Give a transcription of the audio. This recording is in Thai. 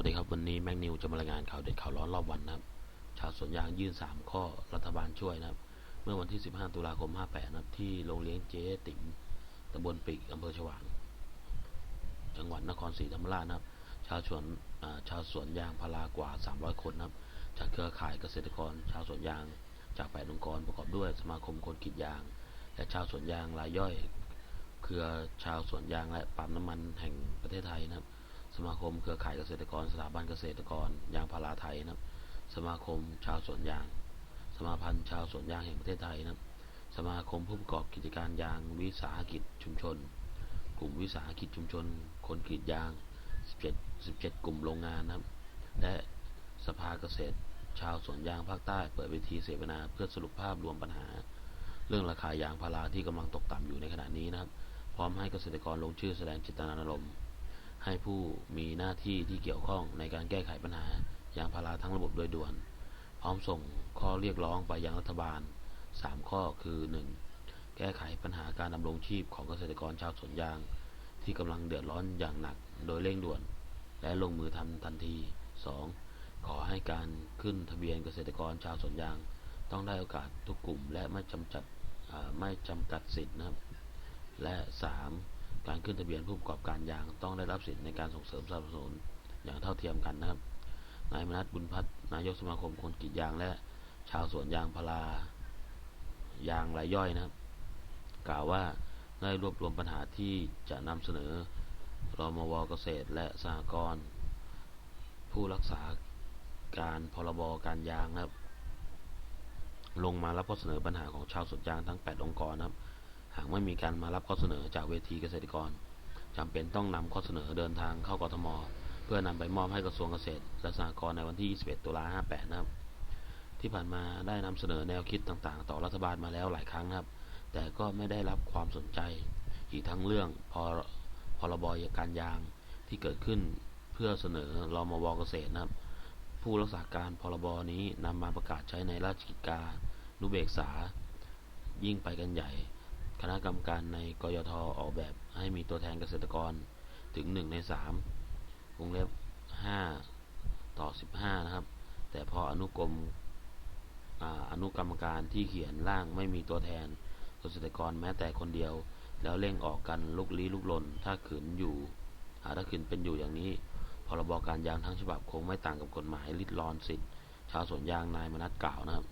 วัสดีครับวันนี้แม็กนิวจะมารายงานข่าวเด็ดข่าวร้อนรอบวันนะครับ ชาวสวนยางยื่น 3 ข้อรัฐบาลช่วยนะครับ เมื่อวันที่ 15 ตุลาคม 58 นะครับ ที่โรงเลี้ยงเจ๊ติ๋มตำบลปิกอำเภอฉวาง จังหวัดนครศรีธรรมราชนะครับ ชาวสวนชาวสวนยางพารากว่า 300 คนนะครับ จากเครือข่ายเกษตรกร ชาวสวนยาง จาก8องค์กรประกอบด้วยสมาคมคนกีดยาง และชาวสวนยางรายย่อย เครือชาวสวนยางและปั๊มน้ำมันแห่งประเทศไทยนะครับ สมาคมเครือข่ายเกษตรกร สถาบันเกษตรกรยางพาราไทยนะครับ สมาคมชาวสวนยาง สมาพันธ์ชาวสวนยางแห่งประเทศไทยนะครับ สมาคมผู้ประกอบกิจการยางวิสาหกิจชุมชน กลุ่มวิสาหกิจชุมชน คนกรีดยาง 17 17 กลุ่มโรงงานนะครับ และสภาเกษตร ชาวสวนยางภาคใต้เปิดเวทีเสวนาเพื่อสรุปภาพรวมปัญหา เรื่องราคายางพาราที่กำลังตกต่ำอยู่ในขณะนี้นะครับ พร้อมให้เกษตรกรลงชื่อแสดงจิตนารมณ์ ให้ผู้มีหน้าที่ที่เกี่ยวข้องในการแก้ไขปัญหายางพาราทั้งระบบโดยด่วน พร้อมส่งข้อเรียกร้องไปยังรัฐบาล 3 ข้อคือ 1. แก้ไขปัญหาการดำรงชีพของเกษตรกรชาวสวนยาง ที่กำลังเดือดร้อนอย่างหนักโดยเร่งด่วน และลงมือทำทันที 2. ขอให้การขึ้นทะเบียนเกษตรกรชาวสวนยาง ต้องได้โอกาสทุกกลุ่ม และไม่จำจัดไม่จำกัดสิทธินะครับและ 3. การขึ้นทะเบียนผู้ประกอบการยางต้องได้รับสิทธิในการส่งเสริมสนับสนุนอย่างเท่าเทียมกันนะครับ นายมนัสบุญพัฒน์นายกสมาคมคนกรีดยางและชาวสวนยางพารายางรายย่อยนะครับ กล่าวว่าได้รวบรวมปัญหาที่จะนำเสนอรมวเกษตร และสหกรณ์ผู้รักษาการพรบการยางนะครับ ลงมารับข้อเสนอปัญหาของชาวสวนยางทั้ง 8 องค์กรนะครับากไม่มีการมารับข้อเสนอจากเวทีเกษตรกรจำเป็นต้องนำข้อเสนอเดินทางเข้ากทม เพื่อนำไปมอบให้กระทรวงเกษตร และสหกรณ์ในวันที่ 21 ตุลา58 นะครับ ที่ผ่านมาได้นำเสนอแนวคิดต่างๆ ต่อรัฐบาลมาแล้วหลายครั้งครับ แต่ก็ไม่ได้รับความสนใจ อีกทั้งเรื่องพรพรบการยางที่เกิดขึ้นเพื่อเสนอรมวเกษตรนะครับ ผู้รักษาการพรบนี้นำมาประกาศใช้ในราชกิจกานุเบกษา ยิ่งไปกันใหญ่ คณะกรรมการในกยทออกแบบให้มีตัวแทนเกษตรกรถึง 1 ใน 3วงเล็บ 5 ต่อ 15 นะครับ แต่พออนุกรมออนุกรรมการที่เขียนร่างไม่มีตัวแทนเกษตรกรแม้แต่คนเดียว แล้วเร่งออกกันลุกลี้ลุกลน ถ้าขืนอยู่อ่าถ้าขืนเป็นอยู่อย่างนี้พรบการยางทั้งฉบับคงไม่ต่างกับกฎหมายลิดรอนสิทธิ์ชาวสวนยางนายมนัสกล่าวนะครับ